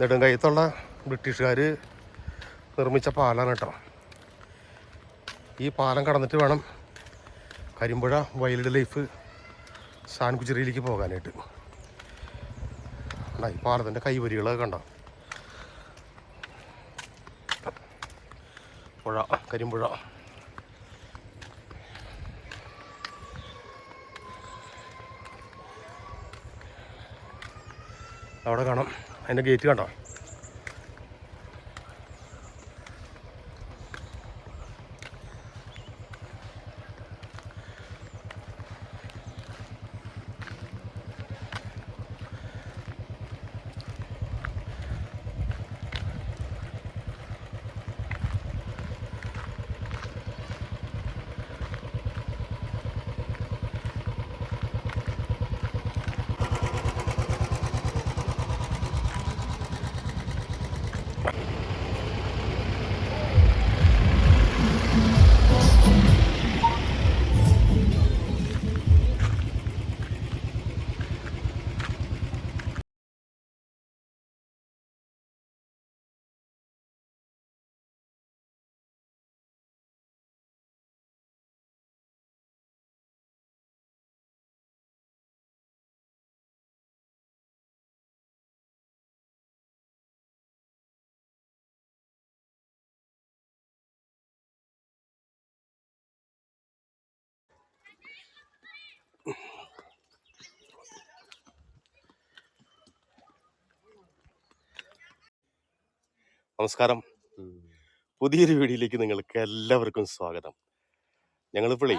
നെടുങ്കയത്തുള്ള ബ്രിട്ടീഷുകാർ നിർമ്മിച്ച പാലാണ് കേട്ടോ. ഈ പാലം കടന്നിട്ട് വേണം കരിമ്പുഴ വൈൽഡ് ലൈഫ് സാൻകുച്ചിറിയിലേക്ക് പോകാനായിട്ട്. അല്ല ഈ പാലത്തിന്റെ കൈവരികളൊക്കെ കണ്ടോ? പുഴ കരിമ്പുഴ. അവിടെ കാണാം. അതിന്റെ ഗേറ്റ് കണ്ടോ? നമസ്കാരം. പുതിയൊരു വീഡിയോയിലേക്ക് നിങ്ങൾക്ക് എല്ലാവർക്കും സ്വാഗതം. ഞങ്ങളിപ്പോഴേ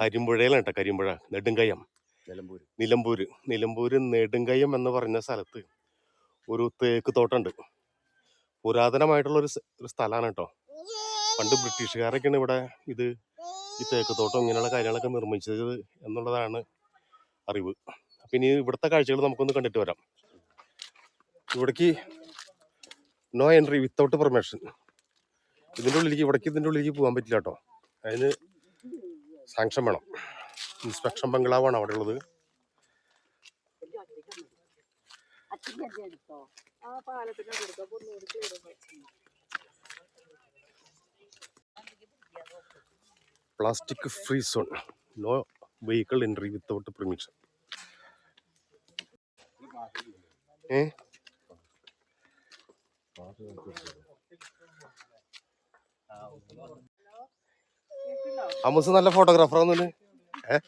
കരിമ്പുഴയിലാണ് കേട്ടോ കരിമ്പുഴ നെടുങ്കയം. നിലമ്പൂര്. നിലമ്പൂര്. നിലമ്പൂര് നെടുങ്കയം എന്ന് പറഞ്ഞ സ്ഥലത്ത് ഒരു തേക്ക് തോട്ടമുണ്ട്. പുരാതനമായിട്ടുള്ള ഒരു സ്ഥലമാണ് കേട്ടോ. പണ്ട് ബ്രിട്ടീഷുകാരൊക്കെയാണ് ഇവിടെ ഇത് ഈ തേക്ക് തോട്ടം ഇങ്ങനെയുള്ള കാര്യങ്ങളൊക്കെ നിർമ്മിച്ചത് എന്നുള്ളതാണ് അറിവ്. അപ്പം ഇനി ഇവിടുത്തെ കാഴ്ചകൾ നമുക്കൊന്ന് കണ്ടിട്ട് വരാം. ഇവിടേക്ക് നോ എൻട്രി വിത്തൗട്ട് പെർമിഷൻ ഇതിന്റെ ഉള്ളിലേക്ക് ഇവിടേക്ക് ഇതിന്റെ ഉള്ളിലേക്ക് പോകാൻ പറ്റില്ല കേട്ടോ. അതിന് സാങ്ഷൻ വേണം. ഇൻസ്പെക്ഷൻ ബംഗ്ലാവാണ് അവിടെ ഉള്ളത്. Plastic free zone no vehicle entry without permission ഏ അമ്മസ് നല്ല ഫോട്ടോഗ്രാഫർ ആവുന്നു ഏ?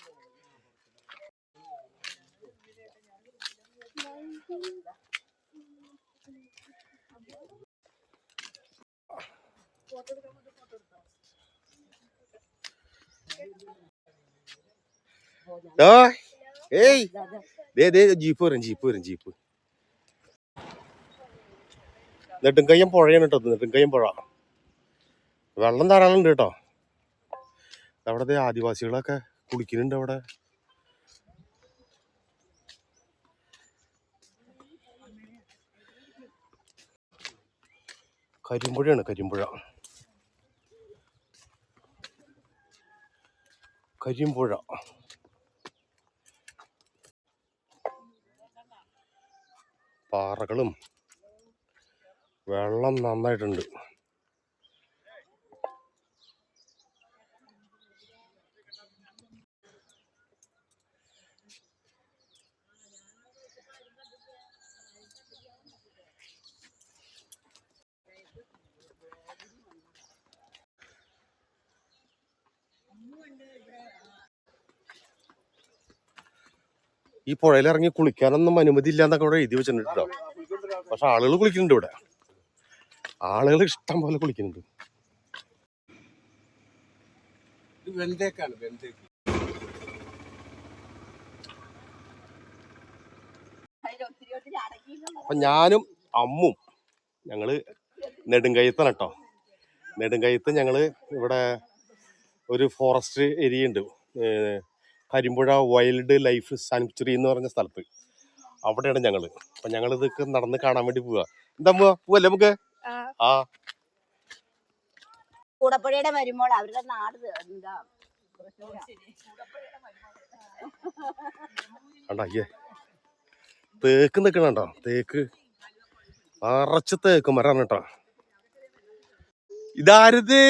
ഏയ്. ദേ ദേ ജീപ്പ് വരും ജീപ്പ് വരും ജീപ്പ്. നെടുങ്കയ്യം പുഴയാണ് കേട്ടോ നെടുങ്കയ്യം പുഴ. വെള്ളം ധാരാളം ഉണ്ട് കേട്ടോ. അവിടെ ദേ ആദിവാസികളൊക്കെ കുളിക്കുന്നുണ്ട് അവിടെ. കരിമ്പുഴയാണ് കരിമ്പുഴ. കരിമ്പുഴ. പാറകളും വെള്ളം നന്നായിട്ടുണ്ട്. ഈ പുഴയിൽ ഇറങ്ങി കുളിക്കാനൊന്നും അനുമതി ഇല്ല എന്നൊക്കെ ഇവിടെ എഴുതി വെച്ചിട്ടുണ്ട് കേട്ടോ പക്ഷെ ആളുകൾ കുളിക്കുന്നുണ്ട് ഇവിടെ. ആളുകൾ ഇഷ്ടം പോലെ കുളിക്കുന്നുണ്ട്. ഇത് വെന്തേക്കാണ് വെന്തേക്ക്. അപ്പൊ ഞാനും അമ്മും ഞങ്ങൾ നെടുങ്കയത്താണ് കേട്ടോ നെടുങ്കയത്ത് ഞങ്ങൾ ഇവിടെ ഒരു ഫോറസ്റ്റ് ഏരിയ ഉണ്ട് കരിമ്പുഴ വൈൽഡ് ലൈഫ് സാങ്ച്വറി എന്ന് പറഞ്ഞ സ്ഥലത്ത്. അവിടെയാണ് ഞങ്ങൾ. അപ്പൊ ഞങ്ങൾ ഇതൊക്കെ നടന്ന് കാണാൻ വേണ്ടി പോവാ. എന്താ പോവല്ലേ നമുക്ക്? കൂടപ്പുഴയുടെ വരുമ്പോൾ അവരുടെ നാട് എന്താ തൃശ്ശൂരാ. കണ്ട അയ്യേ. തേക്ക് നിക്കണോ തേക്ക്. അറച്ച് തേക്ക് മരാണ് കേട്ടോ. ഇതാരത്?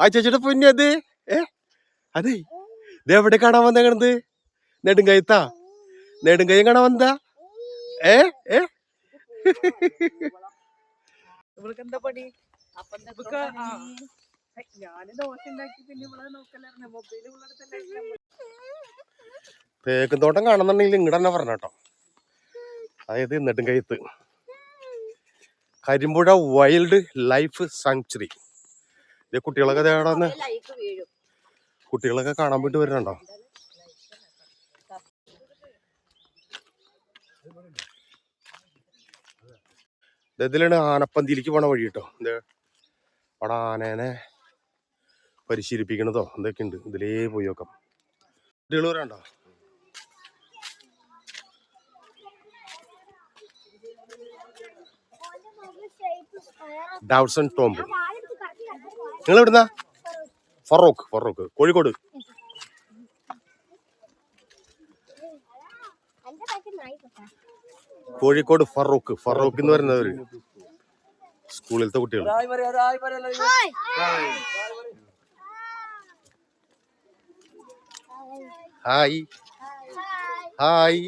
ആ ചേച്ചിയുടെ പൊന്നത് ഏ? അതെ. ഇത് എവിടെ കാണാൻ വന്നേക്കണത് നെടുങ്കയത്താ നെടുങ്കയം കാണാൻ വന്നതാ? ഏ? ഏ? ഇവൾക്ക് എന്താ പണി? ഞാൻ ദോശ ഉണ്ടാക്കി പിന്നെ ഇവിടെ നോക്കലായിരുന്നു. മൊബൈൽ ഉള്ളടത്തല്ലേ തേക്കും തോട്ടം കാണുന്നുണ്ടെങ്കിൽ ഇങ്ങോട്ട് തന്നെ പറഞ്ഞ കേട്ടോ. അതായത് നെടുങ്കയത്ത് കരിമ്പുഴ വൈൽഡ് ലൈഫ് സാങ്ച്വറി. ഇത് കുട്ടികളൊക്കെ ദേ അവിടെ വന്ന് ലൈക്ക് വീഴും. കുട്ടികളൊക്കെ കാണാൻ വേണ്ടി വരുന്നുണ്ടോ? ഇതിലാണ് ആനപ്പന്തിയിലേക്ക് പോണ വഴി കേട്ടോ ഇത് അവിടെ ആനേനെ പരിശീലിപ്പിക്കണതോ? എന്തൊക്കെ ഉണ്ട് ഇതിലേ പോയി നോക്കാം. കുട്ടികൾ വരാണ്ടോ? ടോംബ്. നിങ്ങൾ എവിടുന്ന? ഫറോക്ക് ഫറോക്ക്. കോഴിക്കോട്. കോഴിക്കോട് ഫറൂഖ്. ഫറൂഖ് എന്ന് പറയുന്നവര് സ്കൂളിലത്തെ കുട്ടികൾ. ഹായ്. ഹായ്.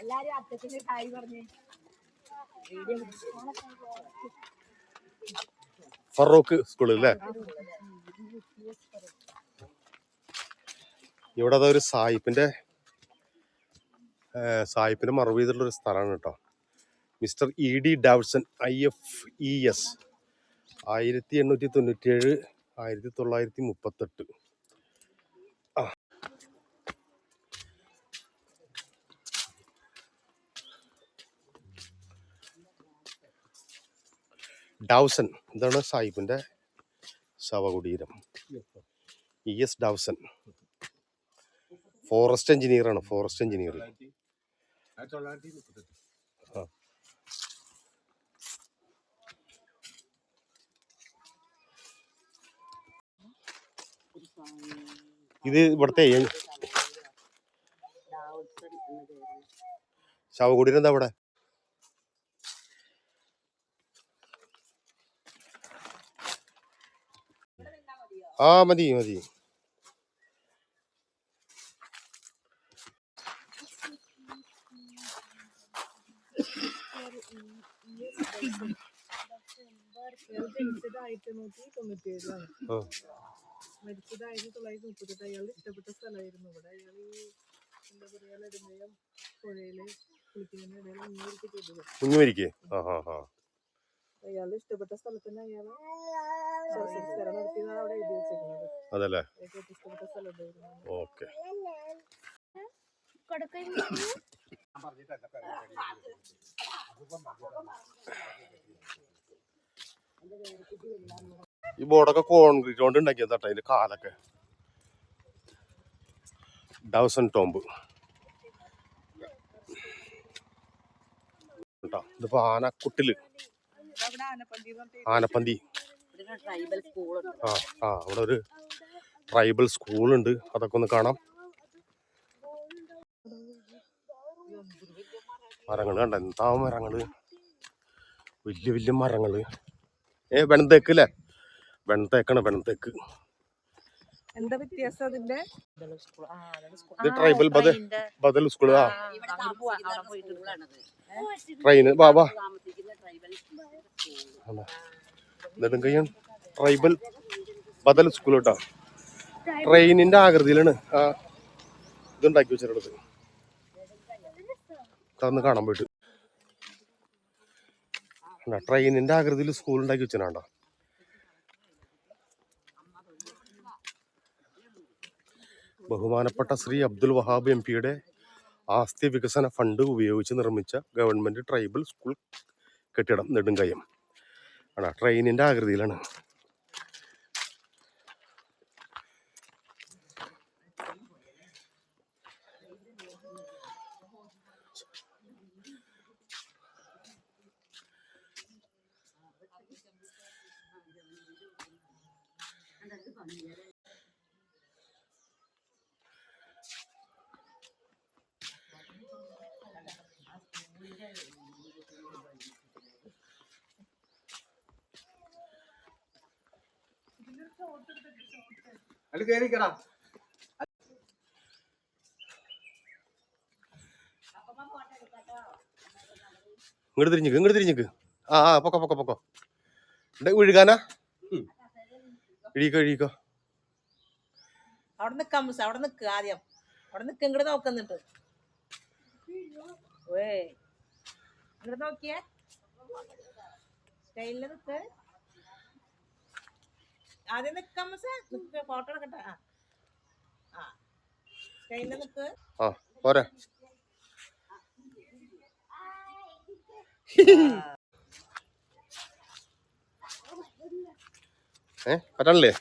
എല്ലാരും അത്തച്ഛന് ഹായ് പറഞ്ഞേ. ഫറൂഖ് സ്കൂളിൽ അല്ലേ ഇവിടെ അതൊരു സായിപ്പിന്റെ സായിപ്പിന്റെ മറവ് ചെയ്തിട്ടുള്ള ഒരു സ്ഥലമാണ് കേട്ടോ mister E D Davidson I F E S. ആയിരത്തി എണ്ണൂറ്റി തൊണ്ണൂറ്റി ഏഴ് ആയിരത്തി തൊള്ളായിരത്തി മുപ്പത്തെട്ട്. ഡാവ്സൺ. ഇതാണ് സായിപ്പിന്റെ ശവകുടീരം. E S Dawson. Forest engineer ആണ്. Forest engineer. ഇത് ഇവിടുത്തെ ശവകുടീരം എന്താ ഇവിടെ ആ മതി മതി. ജനിച്ചത് ആയിരത്തി എണ്ണൂറ്റി തൊണ്ണൂറ്റി ഏഴിലാണ് ആ. മരിച്ചത് ആയിരത്തി തൊള്ളായിരത്തി മുപ്പത്തെട്ട് അയാൾ ഇഷ്ടപ്പെട്ട സ്ഥലമായിരുന്നു ഇവിടെ. അയാൾ ഈ എന്താ പറയാ നെടുങ്കയം പുഴയിൽ കുളിക്കുന്നതിനിടയിൽ മുങ്ങിയിരിക്കെ ചെയ്തത്. അയാളുടെ ഇഷ്ടപ്പെട്ട സ്ഥലത്തിന് ശവസംസ്കാരം നടത്തിയതാണ് അവിടെ എഴുതി വെച്ചേക്കുന്നത് അതല്ലേ? ഇഷ്ടപ്പെട്ട സ്ഥലം ഓക്കെ. ഈ ബോർഡൊക്കെ കോൺക്രീറ്റ് കൊണ്ട് ഉണ്ടാക്കിയത് കേട്ടോ അതിന്റെ കാലൊക്കെ. ഡൗസൺ ടോംബ് കേട്ടോ ഇതിപ്പോ ആനക്കുട്ടിൽ ആനപ്പന്തി ആ ആ അവിടെ ഒരു ട്രൈബൽ സ്കൂളുണ്ട് അതൊക്കെ ഒന്ന് കാണാം മരങ്ങൾ കണ്ട എന്താ മരങ്ങൾ വലിയ വലിയ മരങ്ങൾ ഏ വെണത്തേക്ക് അല്ലേ വെണത്തേക്കാണ് വെണത്തേക്ക് എന്താ വ്യത്യാസം അതിന്റെ ഇത് ട്രൈബൽ ബദൽ ബദൽ സ്കൂൾ ആ ട്രെയിന് വാ വാ താമസിക്കുന്ന ട്രൈബൽ ബദൽ സ്കൂൾ കേട്ടോ. ട്രെയിനിന്റെ ആകൃതിയിലാണ് ആ ഇതുണ്ടാക്കി വെച്ചിട്ടുള്ളത്. അതൊന്ന് കാണാൻ പോയിട്ട്. ട്രെയിനിന്റെ ആകൃതിയിൽ സ്കൂൾ ഉണ്ടാക്കി വെച്ചിട്ടുണ്ടോ? ബഹുമാനപ്പെട്ട ശ്രീ അബ്ദുൽ വഹാബ് എം പിയുടെ ആസ്തി വികസന ഫണ്ട് ഉപയോഗിച്ച് നിർമ്മിച്ച ഗവൺമെന്റ് ട്രൈബൽ സ്കൂൾ കെട്ടിടം നെടുങ്കയം ആണ് ട്രെയിനിന്റെ ആകൃതിയിലാണ്. അത് കേറിക്കടാ. ഇങ്ങോട്ട് തിരിഞ്ഞിക്ക് ഇങ്ങോട്ട് തിരിഞ്ഞിക്ക് ആ ആ പൊക്കോ പൊക്കോ പൊക്കോ. ഇവിടെ ഒഴുകാനാ ഇഴീക്കോ ഇഴീക്കോ അവിടെ നിക്കാൻ മിസ് അവിടെ നിക്ക് ആദ്യം. അവിടെ നിക്ക് ഇങ്ങോട്ട് നോക്കുന്നുണ്ട് ഓയ്. ഇങ്ങോട്ട് നോക്കിയേ. സ്റ്റൈലിൽ നിക്ക്. ആദ്യം നിക്കാം മിസ് നിക്ക് ഫോട്ടോ എടുക്കട്ടെ? ആ. ആ. സ്റ്റൈലിൽ നിക്ക്. ആ പോരെ. ഏ പറ്റണില്ലേ?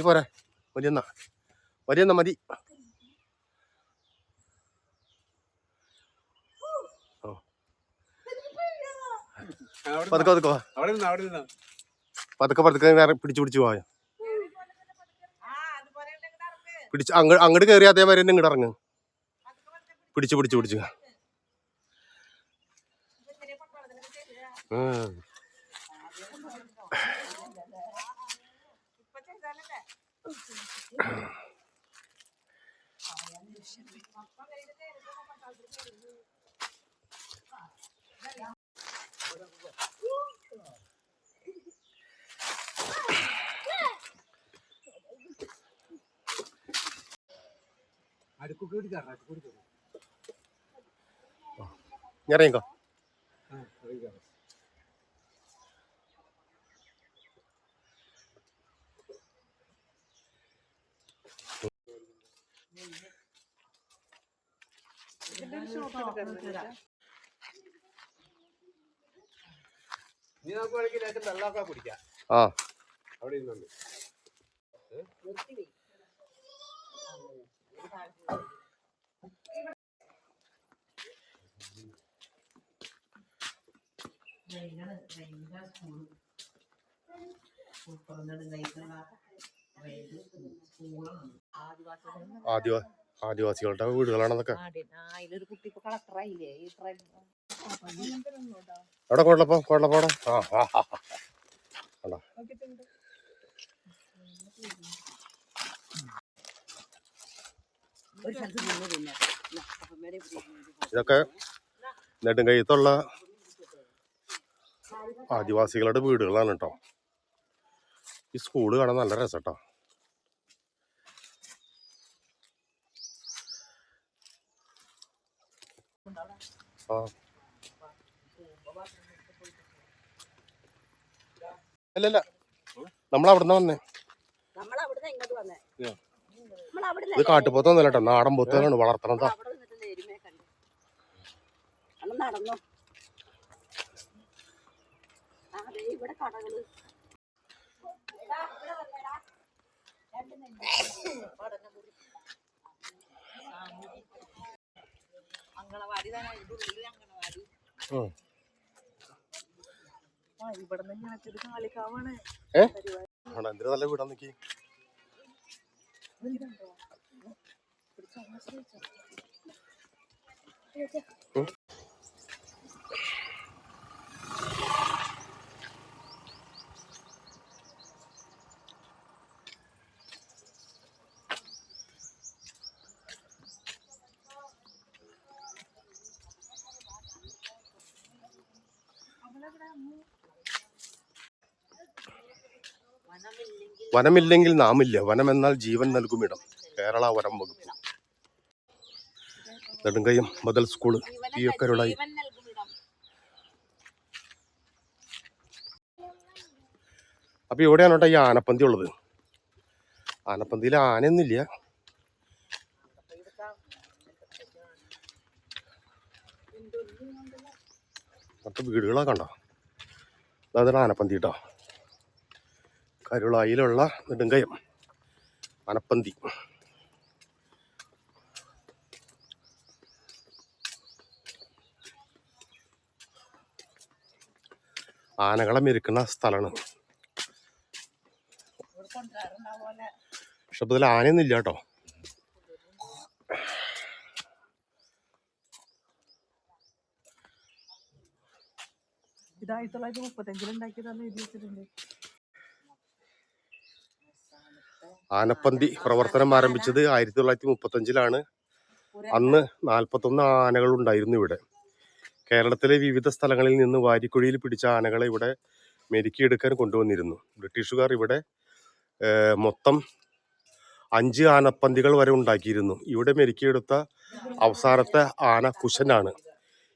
അഞ്ചു പോരെ. മതിയെന്നാ മതിയെന്നാ മതി. പതുക്കെ പതുക്കെ പതുക്കെ പതുക്കെ പിടിച്ചു പിടിച്ചു ആ ഇറക്ക്. പിടിച്ച് അങ്ങോട്ട് അങ്ങോട്ട് കയറി അതേമാതിരി തന്നെ ഇങ്ങോട്ട് ഇറങ്ങ്. പിടിച്ചു പിടിച്ചു പിടിച്ചു. ഇത് ചെയ്താലല്ലേ അടുക്കൊക്കെ കൂടി കയറണം അടുക്കൂടി കയറണം ഇനി ഇറങ്ങിക്കോ ആ അവിടെ ലേശം വെള്ളമൊക്കെ കുടിക്കാം ആ. അവിടെ ഇരുന്നുണ്ട് ആദിവാ ആദിവാസികളുടെ കുട്ടി ട്രെയിൻ എവിടെ കൊള്ളപ്പോ? കൊള്ളപ്പോ ആ ആ ആ, ആ. കണ്ടോ? ഒരു സ്ഥലത്ത് നിന്ന് പിന്നെ. ഇല്ല, അപ്പന്മാരെ ഇതൊക്കെ നെടുങ്കയത്തുള്ള ആദിവാസികളുടെ വീടുകളാണ് കേട്ടോ. ഈ സ്കൂൾ കാണാൻ നല്ല രസട്ടോ. ആ അല്ലല്ല നമ്മളവിടുന്ന് വന്നേ. ഇത് കാട്ടുപോത്തൊന്നും കേട്ടോ നാടൻ പോത്തുകളാണ് വളർത്തണതാ അവിടെ നിന്നിട്ട് എരുമയെ കണ്ടു അന്ന് നടന്നു ആ ദേ ഇവിടെ കടകൾ അങ്കണവാടി തന്നെ അതിന്റെ ഉള്ളിൽ അങ്കണവാടി ഉം. ആ ഇവിടെ നിന്ന് ഞാനൊരു കാളിക്കാവാണ് ഏ ആണോ എന്തിനാ നല്ല വീടാ നിക്കി വനമില്ലെങ്കിൽ നാമില്ല. വനം എന്നാൽ ജീവൻ നൽകുമിടം കേരള വനം വകുപ്പ്. നെടുങ്കയം ബദൽ സ്കൂൾ ഈ ഒക്കരുളായി അപ്പൊ ഇവിടെയാണ് കേട്ടോ ഈ ആനപ്പന്തി ഉള്ളത്. ആനപ്പന്തിയിൽ ആനയൊന്നുമില്ല. മറ്റു വീടുകളൊക്കെ കണ്ടോ? അതാണ് ആനപ്പന്തി കേട്ടോ. കരുളായിലുള്ള നെടുങ്കയം അനപ്പന്തി ആനകളെ മെരുക്കുന്ന സ്ഥലമാണ്. പക്ഷെ ഇതിൽ ആനയൊന്നും ഇല്ല കേട്ടോ. ഇത് ആയിരത്തി തൊള്ളായിരത്തി മുപ്പത്തഞ്ചിൽ ഉണ്ടാക്കിയതാന്ന് എഴുതി വെച്ചിട്ടുണ്ട്. ആനപ്പന്തി പ്രവർത്തനം ആരംഭിച്ചത് ആയിരത്തി തൊള്ളായിരത്തി മുപ്പത്തഞ്ചിലാണ് അന്ന് നാൽപ്പത്തൊന്ന് ആനകൾ ഉണ്ടായിരുന്നു ഇവിടെ. കേരളത്തിലെ വിവിധ സ്ഥലങ്ങളിൽ നിന്ന് വാരിക്കുഴിയിൽ പിടിച്ച ആനകളെ ഇവിടെ മെരുക്കിയെടുക്കാൻ കൊണ്ടുവന്നിരുന്നു. ബ്രിട്ടീഷുകാർ ഇവിടെ മൊത്തം അഞ്ച് ആനപ്പന്തികൾ വരെ ഉണ്ടാക്കിയിരുന്നു. ഇവിടെ മെരുക്കിയെടുത്ത അവസാനത്തെ ആന കുശനാണ്.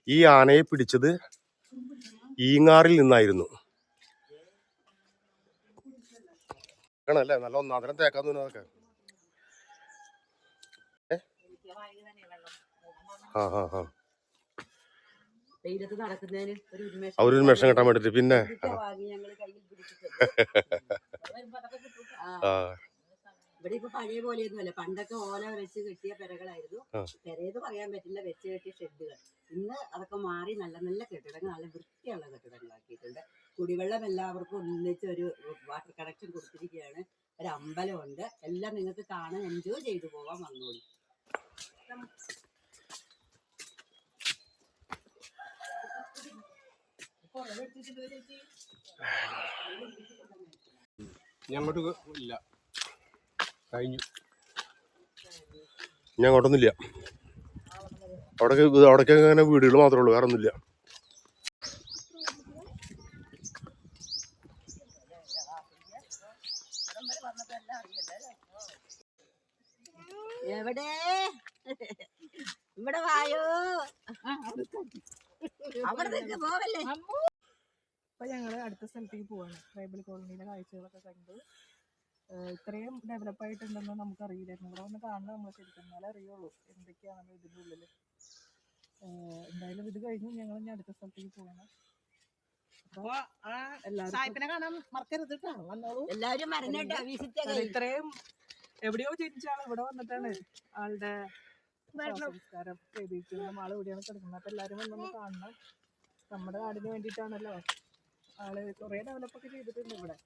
ഈ ആനയെ പിടിച്ചത് ഈങ്ങാറിൽ നിന്നായിരുന്നു. ആണല്ലേ നല്ല ഒന്നാന്തരം തേക്കാൻ തോന്നുന്നതൊക്കെ ആ ആ ആ. ആ ഒരു ഉന്മേഷം കിട്ടാൻ വേണ്ടിട്ട് പിന്നെ. അതൊക്കെ ഇവിടെ ഇപ്പൊ പഴയ പോലെയൊന്നുമല്ല. പണ്ടൊക്കെ ഓല വെച്ച് കെട്ടിയ പെരകളായിരുന്നു. പെരയത് പറയാൻ പറ്റില്ല. വെച്ച് കെട്ടിയ ഷെഡുകൾ. ഇന്ന് അതൊക്കെ മാറി നല്ല നല്ല കെട്ടിടങ്ങൾ നല്ല വൃത്തിയുള്ള കെട്ടിടങ്ങളാക്കിയിട്ടുണ്ട് കുടിവെള്ളം എല്ലാവർക്കും ഒന്നിച്ച് ഒരു വാട്ടർ കണക്ഷൻ കൊടുത്തിരിക്കുകയാണ്. ഒരു അമ്പലമുണ്ട്. എല്ലാം നിങ്ങൾക്ക് കാണാൻ എൻജോയ് ചെയ്തു പോവാൻ വന്നോളൂ. ഇനി ഇല്ല. കഴിഞ്ഞു. ഞാൻ അങ്ങോട്ടൊന്നുമില്ല. അവിടെ അവിടേക്ക് അങ്ങനെ വീടുകൾ മാത്രമേ ഉള്ളൂ. വേറെ ഒന്നുമില്ല എവിടെ? ഇവിടെ വായോ. അവിടെ നിൽക്ക് പോവല്ലേ അപ്പൊ ഞങ്ങൾ അടുത്ത സ്ഥലത്തേക്ക് പോവാണ്. ട്രൈബൽ കോളനിയിലെ കാഴ്ചകളൊക്കെ കണ്ടു. ഇത്രയും ഡെവലപ്പ് ആയിട്ടുണ്ടെന്ന് നമുക്ക് അറിയില്ലായിരുന്നു ഇവിടെ വന്ന് കാണുന്നത് നമ്മൾ ശരിക്കും എന്നാലേ അറിയുള്ളൂ. എന്തൊക്കെയാണ് ഇതിന്റെ ഉള്ളിൽ എന്തായാലും ഇത് കഴിഞ്ഞ് ഞങ്ങൾ ഇനി അടുത്ത സ്ഥലത്തേക്ക് പോവാണ്. കാണാൻ മറക്കരുത് കേട്ടോ വന്നോളൂ. എല്ലാവരും ഇത്രയും എവിടെയോ ജനിച്ച ആൾ ഇവിടെ വന്നിട്ടാണ് ആളുടെ സംസ്കാരം ചെയ്തിരിക്കുന്നത് ആൾ ഇവിടെയാണ് കിടക്കുന്നത്. അപ്പൊ എല്ലാരും വന്നൊന്ന് കാണണം. നമ്മുടെ നാടിന് വേണ്ടിയിട്ടാണല്ലോ ആൾ കുറെ ഡെവലപ്പ് ഒക്കെ ചെയ്തിട്ടുണ്ട് ഇവിടെ.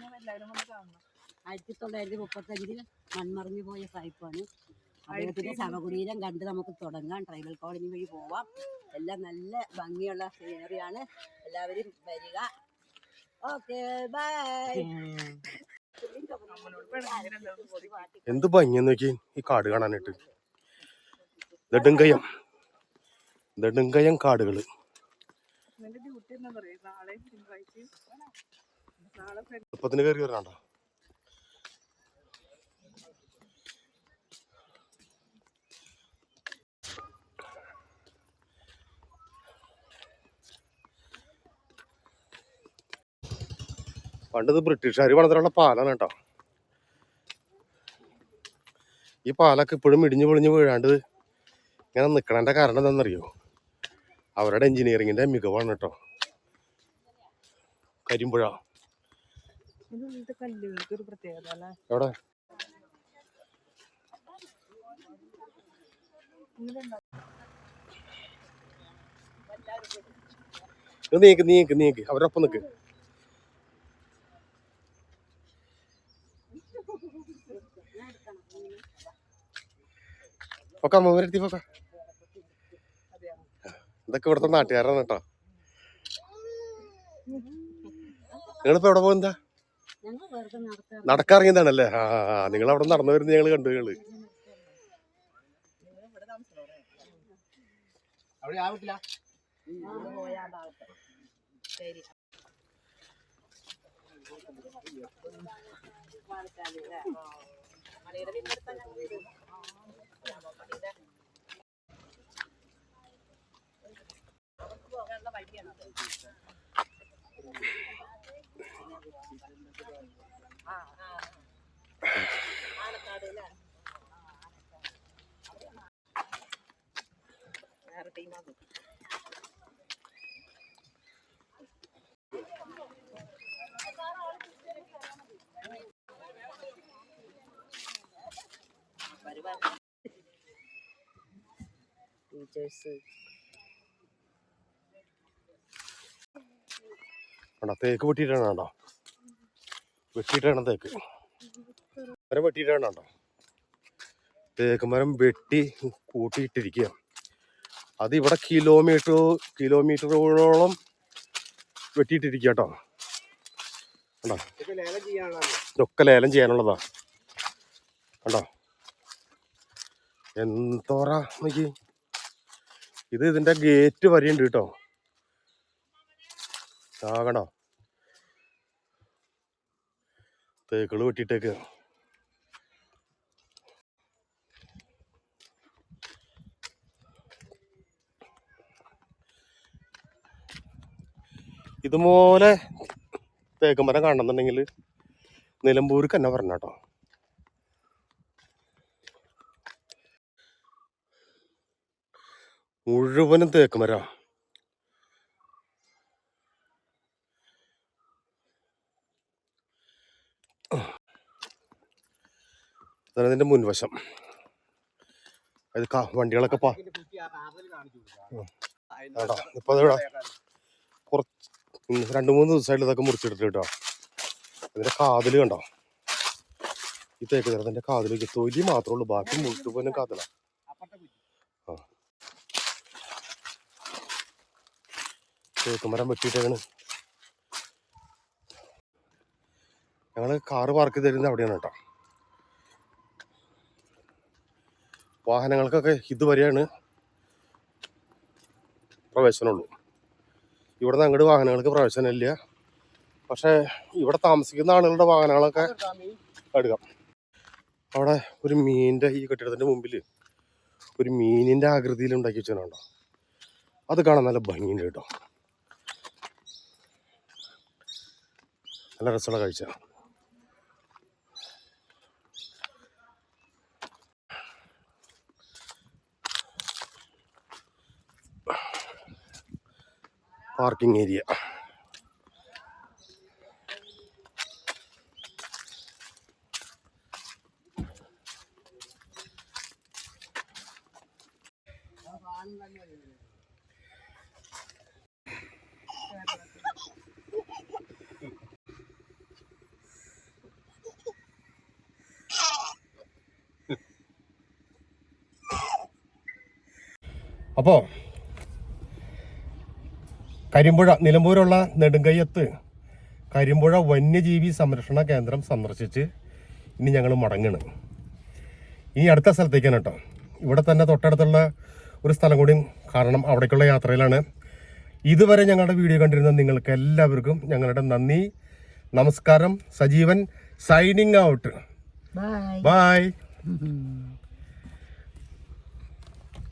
ഞാൻ എല്ലാവരും വന്ന് കാണണം. ആയിരത്തി തൊള്ളായിരത്തി മുപ്പത്തഞ്ചിൽ മൺമറിഞ്ഞു പോയ സായിപ്പാണ്. അദ്ദേഹത്തിന്റെ ശവകുടീരം കണ്ട് നമുക്ക് തുടങ്ങാം. ട്രൈബൽ കോളനി വഴി പോവാം. എല്ലാം നല്ല ഭംഗിയുള്ള സീനറിയാണ് എല്ലാവരും വരിക. ഓക്കെ ബൈ എന്ത് ഭംഗിയെന്ന് നോക്കി. ഈ കാട് കാണാനായിട്ട്. നെടുങ്കയം നെടുങ്കയം കാടുകൾ. എന്റെ കയറി എന്താ പണ്ടത് ബ്രിട്ടീഷുകാർ പണിതിട്ടുള്ള പാലാണ് കേട്ടോ. ഈ പാലൊക്കെ ഇപ്പോഴും ഇടിഞ്ഞു പൊളിഞ്ഞു വീഴാണ്ട് ഇങ്ങനെ നിൽക്കണേന്റെ കാരണം എന്താണെന്നറിയോ? അവരുടെ എൻജിനീയറിങ്ങിന്റെ മികവാണ് കേട്ടോ. കരിമ്പുഴ. എവിടെ? നീക്ക് നീക്ക് നീക്ക്. അവരൊപ്പം നിക്ക്. ഒക്കെ അമ്മ വരത്തി പോക്ക. ഇതൊക്കെ ഇവിടുത്തെ നാട്ടുകാരാണ് കേട്ടോ. നിങ്ങളിപ്പോ എവിടെ പോകുന്നതാ നടത്താം നടക്കാറിയതാണല്ലേ ആ നിങ്ങൾ അവിടെ നടന്നു വരുന്നത് ഞങ്ങൾ കണ്ടു ഞങ്ങൾ. അവിടെ ആ വീട്ടില ശരി ഫീച്ചേഴ്സ് കണ്ടോ തേക്ക് വെട്ടിയിട്ടാണ് കണ്ടോ? വെട്ടിയിട്ടാണ് തേക്ക്. മരം വെട്ടിയിട്ടാണ് കണ്ടോ? തേക്ക് മരം വെട്ടി കൂട്ടിയിട്ടിരിക്കുക അത് ഇവിടെ കിലോമീറ്റർ കിലോമീറ്ററുകളോളം വെട്ടിയിട്ടിരിക്കുക കേട്ടോ. കണ്ടോ? ഇതൊക്കെ ലേലം ചെയ്യാനുള്ളതാ. കണ്ടോ? എന്തോറാ നോക്കി ഇത് ഇതിന്റെ ഗേറ്റ് വരെയുണ്ട് കേട്ടോ. ആകണോ തേക്കൾ വെട്ടിട്ടേക്ക് ഇതുപോലെ തേക്കുമരം കാണണം എന്നുണ്ടെങ്കിൽ നിലമ്പൂർക്ക് തന്നെ പറഞ്ഞ കേട്ടോ. മുഴുവനും തേക്ക് ഇതിന്റെ മുൻവശം. അത് കാ- വണ്ടികളൊക്കെ പാ. അതിന്റെ കേട്ടോ ഇപ്പൊ കുറച്ച് രണ്ട് മൂന്ന് ദിവസമായിട്ട് ഇതൊക്കെ മുറിച്ചെടുത്തിട്ടോ ഇതിന്റെ കാതിൽ കണ്ടോ? ഈ തേക്ക് തരത്തിന്റെ കാതിലേക്ക് തൊലി മാത്രമേ ഉള്ളൂ ബാക്കി മുഴുവനും കാതല. അപ്പുറത്തെ കുറ്റി. തേക്ക് മരം വെട്ടിയിട്ടാണ് ഞങ്ങൾ കാറ് പാർക്ക് തരുന്നത് അവിടെയാണ് കേട്ടോ. വാഹനങ്ങൾക്കൊക്കെ ഇതുവരെയാണ് പ്രവേശനമുള്ളൂ. ഇവിടെ നിന്ന് അങ്ങോട്ട് വാഹനങ്ങൾക്ക് പ്രവേശനമില്ല പക്ഷേ ഇവിടെ താമസിക്കുന്ന ആളുകളുടെ വാഹനങ്ങളൊക്കെ എടുക്കാം. അവിടെ ഒരു മീനിന്റെ ഈ കെട്ടിടത്തിന്റെ മുമ്പിൽ ഒരു മീനിന്റെ ആകൃതിയിൽ ഉണ്ടാക്കി വെച്ചാലുണ്ടോ അത് കാണാൻ നല്ല ഭംഗിയുണ്ട് കേട്ടോ. നല്ല രസമുള്ള കാഴ്ച പാർക്കിംഗ് ഏരിയ അപ്പോൾ കരിമ്പുഴ നിലമ്പൂരുള്ള നെടുങ്കയ്യത്ത് കരിമ്പുഴ വന്യജീവി സംരക്ഷണ കേന്ദ്രം സന്ദർശിച്ച് ഇനി ഞങ്ങൾ മടങ്ങണ്. ഇനി അടുത്ത സ്ഥലത്തേക്കാണ് കേട്ടോ. ഇവിടെ തന്നെ തൊട്ടടുത്തുള്ള ഒരു സ്ഥലം കൂടി കാരണം അവിടേക്കുള്ള യാത്രയിലാണ്. ഇതുവരെ ഞങ്ങളുടെ വീഡിയോ കണ്ടിരുന്ന നിങ്ങൾക്ക് എല്ലാവർക്കും ഞങ്ങളുടെ നന്ദി നമസ്കാരം സജീവൻ സൈനിങ് ഔട്ട് ബൈ